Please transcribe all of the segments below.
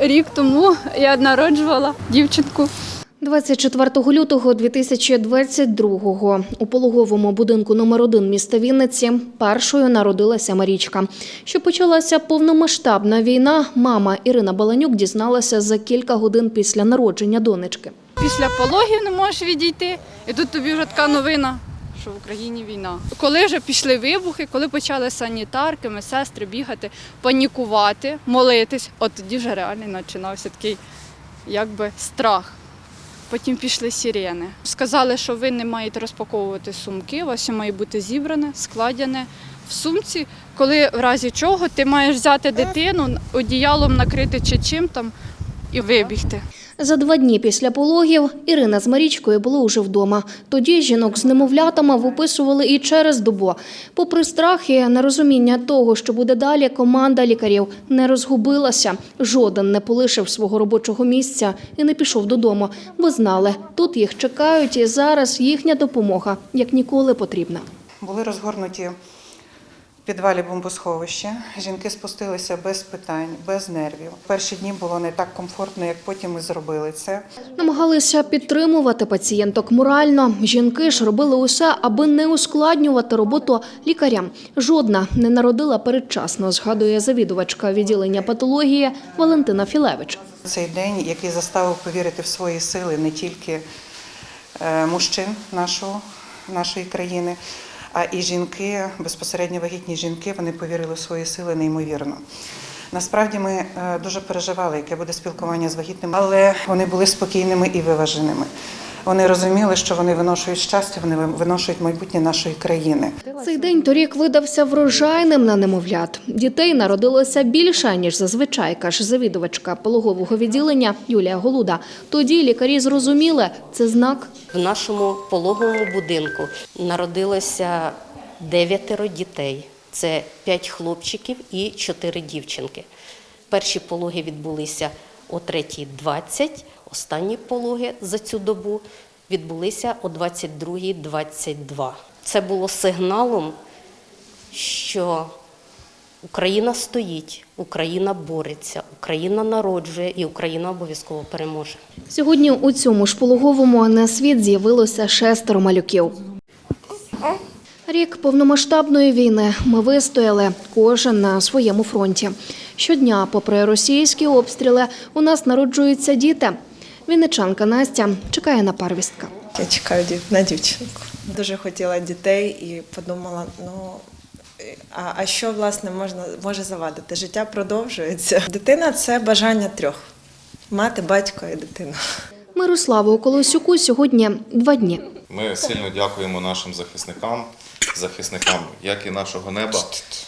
рік тому я народжувала дівчинку. 24 лютого 2022-го у пологовому будинку номер 1 міста Вінниці першою народилася Марічка. Що почалася повномасштабна війна, мама Ірина Баланюк дізналася за кілька годин після народження донечки. Після пологів не можеш відійти, і тут тобі вже така новина, що в Україні війна. Коли вже пішли вибухи, коли почали санітарки, медсестри бігати, панікувати, молитись, от тоді вже реально починався такий якби страх. Потім пішли сирени. Сказали, що ви не маєте розпаковувати сумки, у вас все має бути зібране, складене в сумці. Коли в разі чого ти маєш взяти дитину, одіялом накрити чи чим там і вибігти. За два дні після пологів Ірина з Марічкою були уже вдома. Тоді жінок з немовлятами виписували і через добу. Попри страх і нерозуміння того, що буде далі, команда лікарів не розгубилася. Жоден не полишив свого робочого місця і не пішов додому, бо знали, тут їх чекають, і зараз їхня допомога як ніколи потрібна. Були розгорнуті в підвалі бомбосховища. Жінки спустилися без питань, без нервів. Перші дні було не так комфортно, як потім ми зробили це. Намагалися підтримувати пацієнток морально. Жінки ж робили усе, аби не ускладнювати роботу лікарям. Жодна не народила передчасно, згадує завідувачка відділення патології Валентина Філевич. Цей день, який заставив повірити в свої сили не тільки е, мужчин нашого, нашої країни, а і жінки, безпосередньо вагітні жінки, вони повірили в свої сили неймовірно. Насправді ми е, дуже переживали, яке буде спілкування з вагітними, але вони були спокійними і виваженими. Вони розуміли, що вони виношують щастя, вони виношують майбутнє нашої країни. Цей день торік видався врожайним на немовлят. Дітей народилося більше ніж зазвичай, каже завідувачка пологового відділення Юлія Голуда. Тоді лікарі зрозуміли, це знак В нашому пологовому будинку народилося дев'ятеро дітей. Це п'ять хлопчиків і чотири дівчинки. Перші пологи відбулися о 3.20, останні пологи за цю добу відбулися о 22.22. Це було сигналом, що Україна стоїть, Україна бореться, Україна народжує і Україна обов'язково переможе. Сьогодні у цьому ж пологовому на світ з'явилося шестеро малюків. Рік повномасштабної війни ми вистояли кожен на своєму фронті. Щодня, попри російські обстріли, у нас народжуються діти. Вінничанка Настя чекає на парвістка. Я чекаю на дівчинку. Дуже хотіла дітей і подумала, ну а, а що власне можна може завадити? Життя продовжується. Дитина це бажання трьох: мати, батько і дитина. Мирославу Колосюку сьогодні два дні. Ми сильно дякуємо нашим захисникам, захисникам як і нашого неба,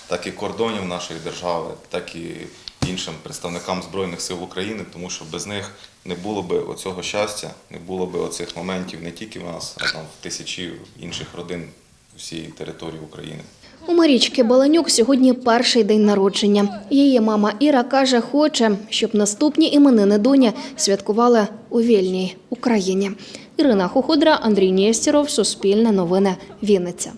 так і кордонів нашої держави, так і іншим представникам Збройних сил України, тому що без них не було би оцього щастя, не було би оцих моментів не тільки в нас, а там в тисячі інших родин всієї території України. У Марічки Баланюк сьогодні перший день народження. Її мама Іра каже, хоче, щоб наступні іменини доні святкували у вільній Україні. Ірина Хуходра, Андрій Нєстєров, Суспільне новини, Вінниця.